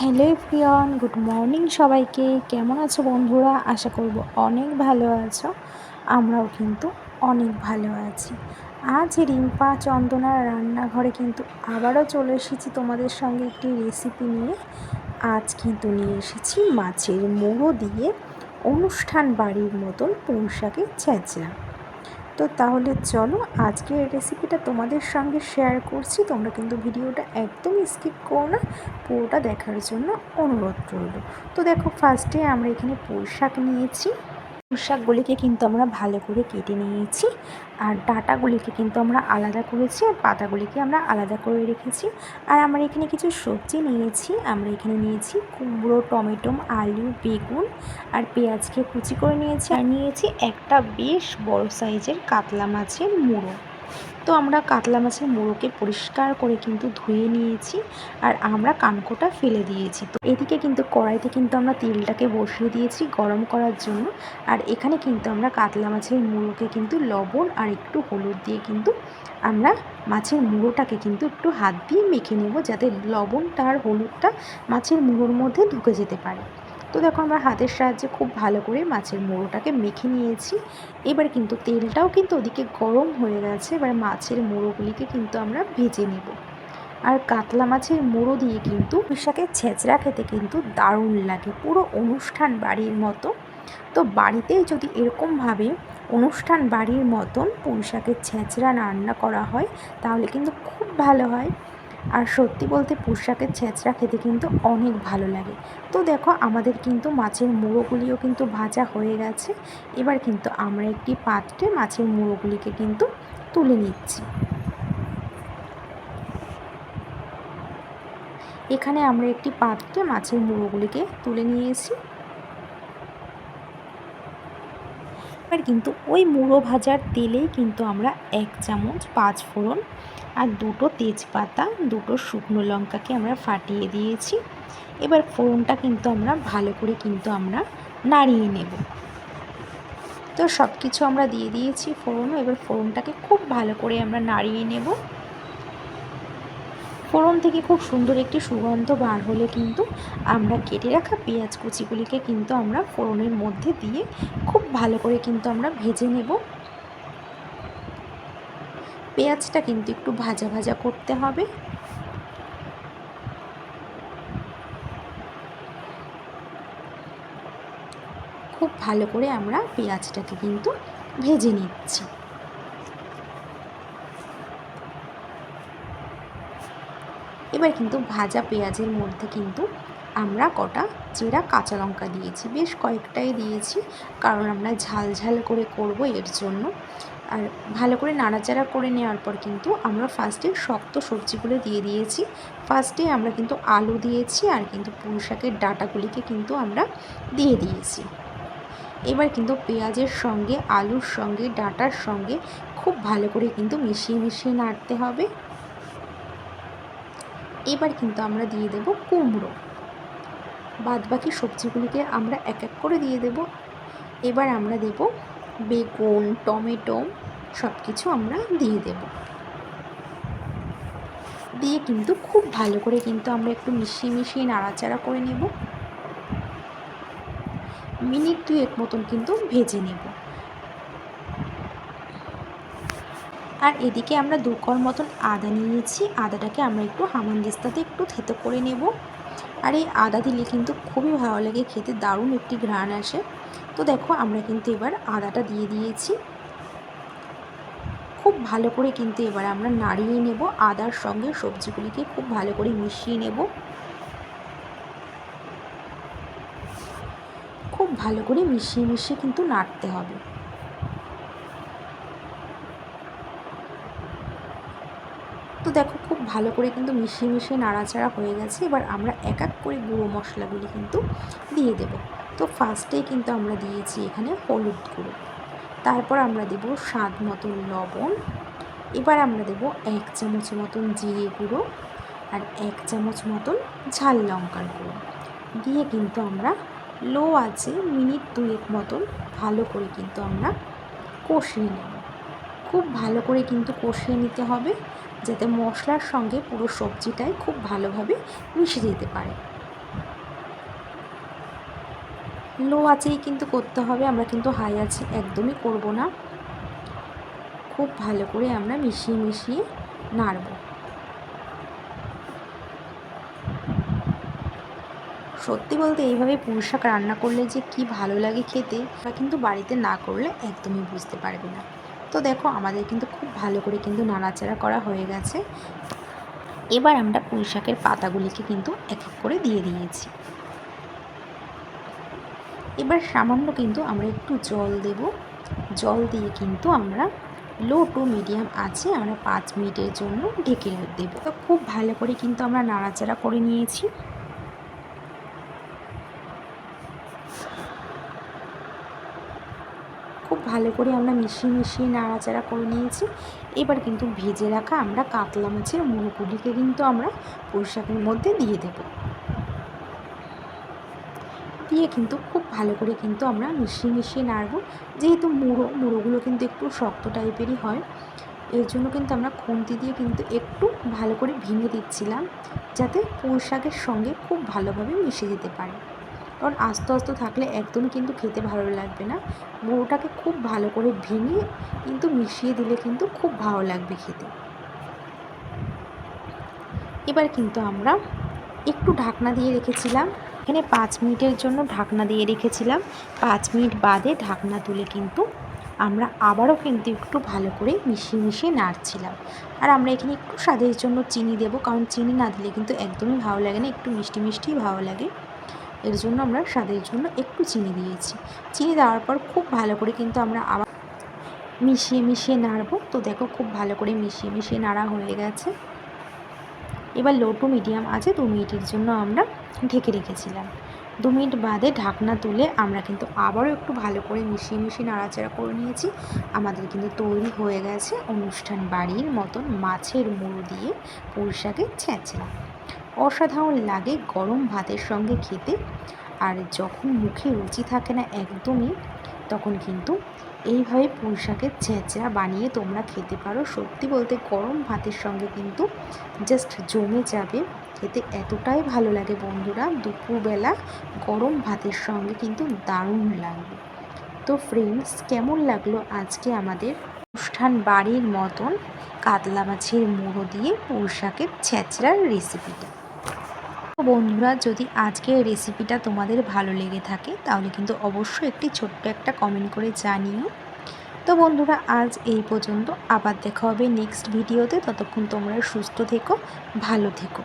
Hello প্রিয়ন good morning সবাইকে। কেমন আছো বন্ধুরা? আশা করব অনেক ভালো আছো। আমরাও কিন্তু অনেক ভালো আছি। আজ রিম্পা চন্দনার রান্নাঘরে কিন্তু আবারও চলে এসেছি তোমাদের সঙ্গে একটি রেসিপি নিয়ে। আজ কিন্তু নিয়ে এসেছি মাছের মোড়ো দিয়ে অনুষ্ঠান বাড়ির মতন পুঁশাকের ছেঁচড়া। তো তাহলে চলো আজকে এই রেসিপিটা তোমাদের সঙ্গে শেয়ার করছি। তোমরা কিন্তু ভিডিওটা একদম স্কিপ করো না, পুরোটা দেখার জন্য অনুরোধ রইল। তো দেখো ফার্স্টে আমরা এখানে পোশাক নিয়েছি। শাকগুলিকে কিন্তু আমরা ভালো করে কেটে নিয়েছি, আর ডাটাগুলিকে কিন্তু আমরা আলাদা করেছি, আর পাতাগুলিকে আমরা আলাদা করে রেখেছি। আর আমরা এখানে কিছু সবজি নিয়েছি, আমরা এখানে নিয়েছি কুমড়ো, টমেটো, আলু, বেগুন, আর পেঁয়াজকে কুচি করে নিয়েছি। আর নিয়েছি একটা বেশ বড় সাইজের কাতলা মাছের মুড়ো। তো আমরা কাতলা মাছের মোড়োকে পরিষ্কার করে কিন্তু ধুয়ে নিয়েছি আর আমরা কানকোটা ফেলে দিয়েছি। তো এদিকে কিন্তু কড়াইতে কিন্তু আমরা তেলটাকে বসিয়ে দিয়েছি গরম করার জন্য। আর এখানে কিন্তু আমরা কাতলা মাছের মুড়োকে কিন্তু লবণ আর একটু হলুদ দিয়ে কিন্তু আমরা মাছের মুড়োটাকে কিন্তু একটু হাত দিয়ে মেখে নেব যাতে লবণটা আর হলুদটা মাছের মুড়োর মধ্যে ঢুকে যেতে পারে। তো দেখো আমরা হাতের সাহায্যে খুব ভালো করে মাছের মোড়োটাকে মেখে নিয়েছি। এবার কিন্তু তেলটাও কিন্তু ওদিকে গরম হয়ে গেছে, এবার মাছের মোড়োগুলিকে কিন্তু আমরা ভেজে নেব। আর কাতলা মাছের মোড়ো দিয়ে কিন্তু পুঁইশাকের ছেঁচড়া খেতে কিন্তু দারুণ লাগে, পুরো অনুষ্ঠান বাড়ির মতো। তো বাড়িতেই যদি এরকমভাবে অনুষ্ঠান বাড়ির মতন পুঁইশাকের ছেঁচড়া রান্না করা হয়, তাহলে কিন্তু খুব ভালো হয়। আর সত্যি বলতে পোশাকের ছেঁচড়া খেতে কিন্তু অনেক ভালো লাগে। তো দেখো, আমাদের কিন্তু মাছের মুড়োগুলিও কিন্তু ভাজা হয়ে গেছে। এবার কিন্তু আমরা একটি পাত্রে মাছের মুড়োগুলিকে কিন্তু তুলে নিচ্ছি। এখানে আমরা একটি পাত্রে মাছের মুড়োগুলিকে তুলে নিয়েছি। এবার কিন্তু ওই মুড়ো ভাজার তেলেই কিন্তু আমরা এক চামচ পাঁচ ফোড়ন আর দুটো তেজপাতা, দুটো শুকনো লঙ্কাকে আমরা ফাটিয়ে দিয়েছি। এবার ফোড়নটা কিন্তু আমরা ভালো করে কিন্তু আমরা নাড়িয়ে নেব। তো সব কিছু আমরা দিয়ে দিয়েছি ফোড়নও। এবার ফোড়নটাকে খুব ভালো করে আমরা নাড়িয়ে নেব। ফোড়ন থেকে খুব সুন্দর একটি সুগন্ধ বার হলে কিন্তু আমরা কেটে রাখা পেঁয়াজ কুচিগুলিকে কিন্তু আমরা ফোড়নের মধ্যে দিয়ে খুব ভালো করে কিন্তু আমরা ভেজে নেব। পেঁয়াজটা কিন্তু একটু ভাজা ভাজা করতে হবে। খুব ভালো করে আমরা পেঁয়াজটাকে কিন্তু ভেজে নিচ্ছি। এবার কিন্তু ভাজা পেঁয়াজের মধ্যে কিন্তু আমরা কটা চেরা কাঁচা লঙ্কা দিয়েছি। বেশ কয়েকটাই দিয়েছি, কারণ আমরা ঝাল ঝাল করে করব এর জন্য। আর ভালো করে নাড়াচাড়া করে নেওয়ার পর কিন্তু আমরা ফার্স্টে শক্ত সবজিগুলো দিয়ে দিয়েছি। ফার্স্টে আমরা কিন্তু আলু দিয়েছি আর কিন্তু পুঁই শাকের ডাটাগুলিকে কিন্তু আমরা দিয়ে দিয়েছি। এবার কিন্তু পেঁয়াজের সঙ্গে, আলুর সঙ্গে, ডাটার সঙ্গে খুব ভালো করে কিন্তু মিশিয়ে মিশিয়ে নাড়তে হবে। এবার কিন্তু আমরা দিয়ে দেব কুমড়ো। বাদবাকি সবজিগুলিকে আমরা এক এক করে দিয়ে দেব। এবার আমরা দেব বেগুন, টমেটো সব কিছু আমরা দিয়ে দেব। দিয়ে কিন্তু খুব ভালো করে কিন্তু আমরা একটু মিশিয়ে মিশিয়ে নাড়াচাড়া করে নেব। মিনিট দুয়েক মতন কিন্তু ভেজে নেব। আর এদিকে আমরা দু কর মতন আদা নিয়েছি। আদাটাকে আমরা একটু হামানদিস্তাতে একটু থেতো করে নেব। আর এই আদা দিলে কিন্তু খুবই ভালো লাগে, খেতে দারুণ একটি ঘ্রাণ আসে। তো দেখো, আমরা কিন্তু এবার আদাটা দিয়ে দিয়েছি। খুব ভালো করে কিন্তু এবার আমরা নাড়িয়ে নেব। আদার সঙ্গে সবজিগুলিকে খুব ভালো করে মিশিয়ে নেব। খুব ভালো করে মিশিয়ে মিশিয়ে কিন্তু নাড়তে হবে। দেখো খুব ভালো করে কিন্তু মিশিয়ে মিশিয়ে নাড়াচাড়া হয়ে গেছে। এবার আমরা এক এক করে গুঁড়ো মশলাগুলি কিন্তু দিয়ে দেব। তো ফার্স্টেই কিন্তু আমরা দিয়েছি এখানে হলুদ গুঁড়ো। তারপর আমরা দেব স্বাদ মতন লবণ। এবার আমরা দেব এক চামচ মতন জিরে গুঁড়ো আর এক চামচ মতন ঝাল লঙ্কার গুঁড়ো। দিয়ে কিন্তু আমরা লো আছে মিনিট দুয়েক মতন ভালো করে কিন্তু আমরা কষিয়ে নেব। খুব ভালো করে কিন্তু কষিয়ে নিতে হবে। যাতে মশলার সঙ্গে পুরো সবজিটাই খুব ভালোভাবে মিশে যেতে পারে। লো আঁচেই কিন্তু করতে হবে, আমরা কিন্তু হাই আঁচে একদমই করব না। খুব ভালো করে আমরা মিশিয়ে মিশিয়ে নাড়ব। সত্যি বলতে এইভাবে পুঁই শাক রান্না করলে যে কি ভালো লাগে খেতে, তা কিন্তু বাড়িতে না করলে একদমই বুঝতে পারবে না। তো দেখো আমাদের কিন্তু খুব ভালো করে কিন্তু নাড়াচাড়া করা হয়ে গেছে। এবার আমরা পুঁই শাকের পাতাগুলিকে কিন্তু এক এক করে দিয়ে দিয়েছি। এবার সামান্য কিন্তু আমরা একটু জল দেব। জল দিয়ে কিন্তু আমরা লো টু মিডিয়াম আছে আমরা পাঁচ মিনিটের জন্য ঢেকে দেবো। তো খুব ভালো করে কিন্তু আমরা নাড়াচাড়া করে নিয়েছি। খুব ভালো করে আমরা মিশিয়ে মিশিয়ে নাড়াচাড়া করে নিয়েছি। এবার কিন্তু ভেজে রাখা আমরা কাতলা মাছের মুড়োগুলিকে কিন্তু আমরা পোশাকের মধ্যে দিয়ে দেব। দিয়ে কিন্তু খুব ভালো করে কিন্তু আমরা মিশিয়ে মিশিয়ে নাড়ব। যেহেতু মুড়ো, মুড়োগুলো কিন্তু একটু শক্ত টাইপেরই হয়, এর জন্য কিন্তু আমরা খুন্তি দিয়ে কিন্তু একটু ভালো করে ভেঙে দিচ্ছিলাম, যাতে পোশাকের সঙ্গে খুব ভালোভাবে মিশে যেতে পারে। কারণ আস্তে আস্তে থাকলে একদমই কিন্তু খেতে ভালো লাগবে না। গুঁড়োটাকে খুব ভালো করে ভেঙে কিন্তু মিশিয়ে দিলে কিন্তু খুব ভালো লাগবে খেতে। এবার কিন্তু আমরা একটু ঢাকনা দিয়ে রেখেছিলাম। এখানে পাঁচ মিনিটের জন্য ঢাকনা দিয়ে রেখেছিলাম। পাঁচ মিনিট বাদে ঢাকনা তুলে কিন্তু আমরা আবারও কিন্তু একটু ভালো করে মিশিয়ে মিশিয়ে নাড়ছিলাম। আর আমরা এখানে একটু স্বাদের জন্য চিনি দেবো, কারণ চিনি না দিলে কিন্তু একদমই ভালো লাগে না, একটু মিষ্টি মিষ্টিই ভালো লাগে। এর জন্য আমরা স্বাদের জন্য একটু চিনি দিয়েছি। চিনি দেওয়ার পর খুব ভালো করে কিন্তু আমরা আবার মিশিয়ে মিশিয়ে নাড়বো। তো দেখো খুব ভালো করে মিশিয়ে মিশিয়ে নাড়া হয়ে গেছে। এবার লো টু মিডিয়াম আছে, দু মিনিটের জন্য আমরা ঢেকে রেখেছিলাম। দু মিনিট বাদে ঢাকনা তুলে আমরা কিন্তু আবারও একটু ভালো করে মিশিয়ে মিশিয়ে নাড়াচাড়া করে নিয়েছি। আমাদের কিন্তু তৈরি হয়ে গেছে অনুষ্ঠান বাড়ির মতন মাছের মুড়ো দিয়ে পুঁই শাকের ছেঁচড়া। অসাধারণ লাগে গরম ভাতের সঙ্গে খেতে। আর যখন মুখে রুচি থাকে না একদমই, তখন কিন্তু এইভাবে পুঁই শাকের ছেঁচড়া বানিয়ে তোমরা খেতে পারো। সত্যি বলতে গরম ভাতের সঙ্গে কিন্তু জাস্ট জমে যাবে। খেতে এতটাই ভালো লাগে বন্ধুরা, দুপুরবেলা গরম ভাতের সঙ্গে কিন্তু দারুণ লাগবে। তো ফ্রেন্ডস কেমন লাগল আজকে আমাদের অনুষ্ঠান বাড়ির মতন কাতলা মাছের মুড়ো দিয়ে পুঁই শাকের ছেঁচড়ার রেসিপিটা বন্ধুরা, যদি আজকের রেসিপিটা তোমাদের ভালো লেগে থাকে, তাহলে কিন্তু অবশ্যই একটি ছোট্ট একটা কমেন্ট করে জানিও। তো বন্ধুরা, আজ এই পর্যন্ত। আবার দেখা হবে নেক্সট ভিডিওতে ততক্ষণ তোমরা সুস্থ থেকো, ভালো থেকো।